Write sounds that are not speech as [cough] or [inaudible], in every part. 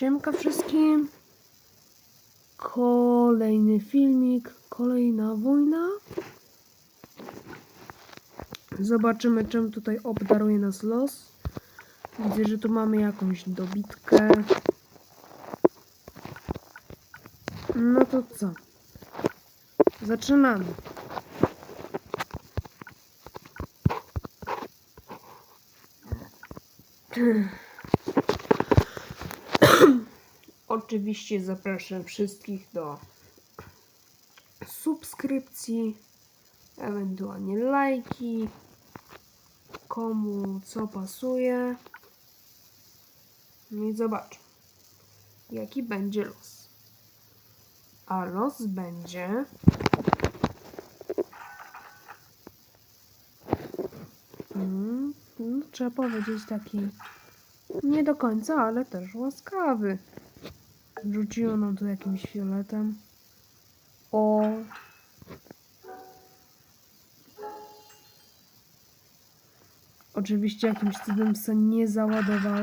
Siemka wszystkim. Kolejny filmik, kolejna wojna. Zobaczymy, czym tutaj obdaruje nas los. Widzę, że tu mamy jakąś dobitkę. No to co? Zaczynamy. Oczywiście zapraszam wszystkich do subskrypcji, ewentualnie lajki, komu co pasuje. No i zobacz, jaki będzie los. A los będzie mm, no, trzeba powiedzieć taki nie do końca, ale też łaskawy. Rzuciło nam tu jakimś fioletem. O. Oczywiście jakimś cudem se nie załadował.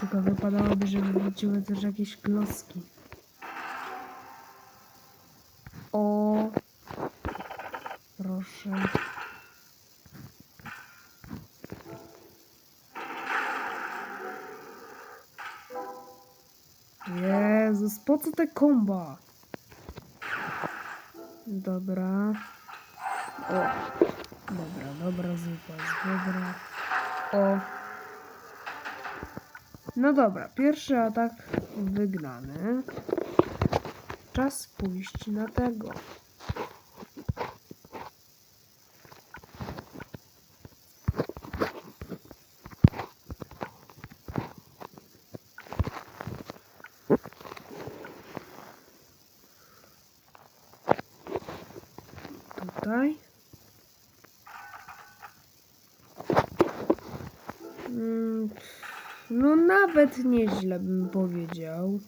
Tylko wypadałoby, żeby wróciły też jakieś kloski. O, proszę. Jezus, po co te komba? Dobra. O, dobra, dobra zupa, dobra. O. No dobra, pierwszy atak wygnany. Czas pójść na tego. Tutaj. No nawet nieźle bym powiedział.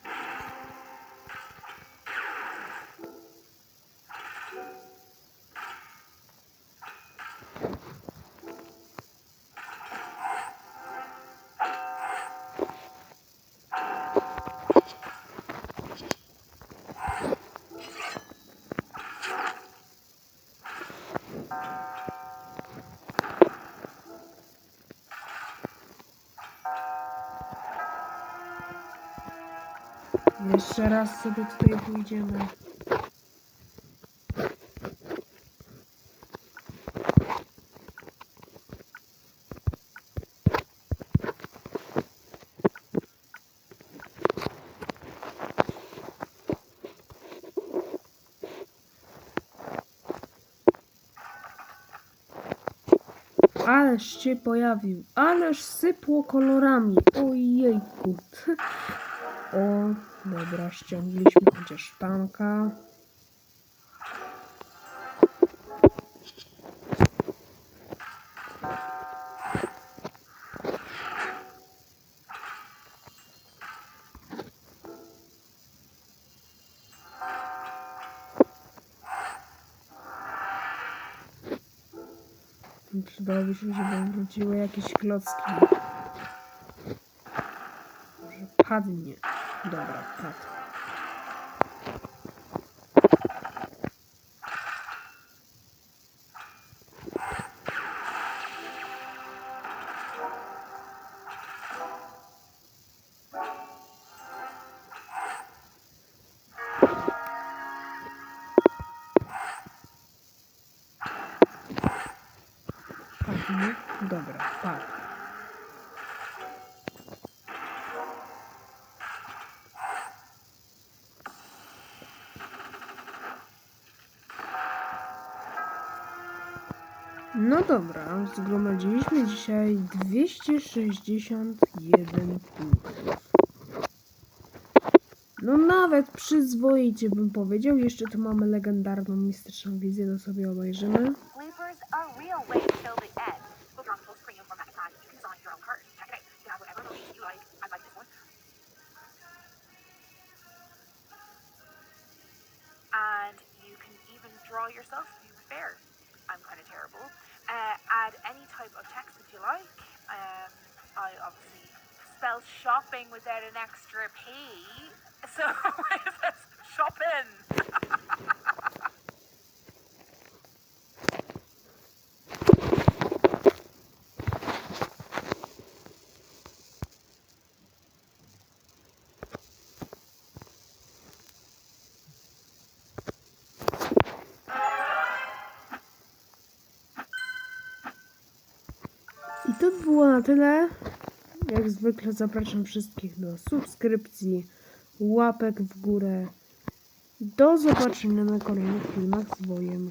Jeszcze raz sobie tutaj pójdziemy. Ależ się pojawił, ależ sypło kolorami. Ojejku. [laughs] O, dobra, ściągliśmy chociaż tanka. Przydałoby się, żeby wróciły jakieś klocki. Może padnie. Dobra, padł. Padnie? Dobra, padł. No dobra, zgromadziliśmy dzisiaj 261 punktów. No nawet przyzwoicie bym powiedział. Jeszcze tu mamy legendarną mistyczną wizję, to sobie obejrzymy. Draw yourself type of text that you like. Um, I obviously spell shopping without an extra P. [laughs] So [laughs] it says shopping. [laughs] to by było na tyle. Jak zwykle zapraszam wszystkich do subskrypcji, łapek w górę. Do zobaczenia na kolejnych filmach z Wojem.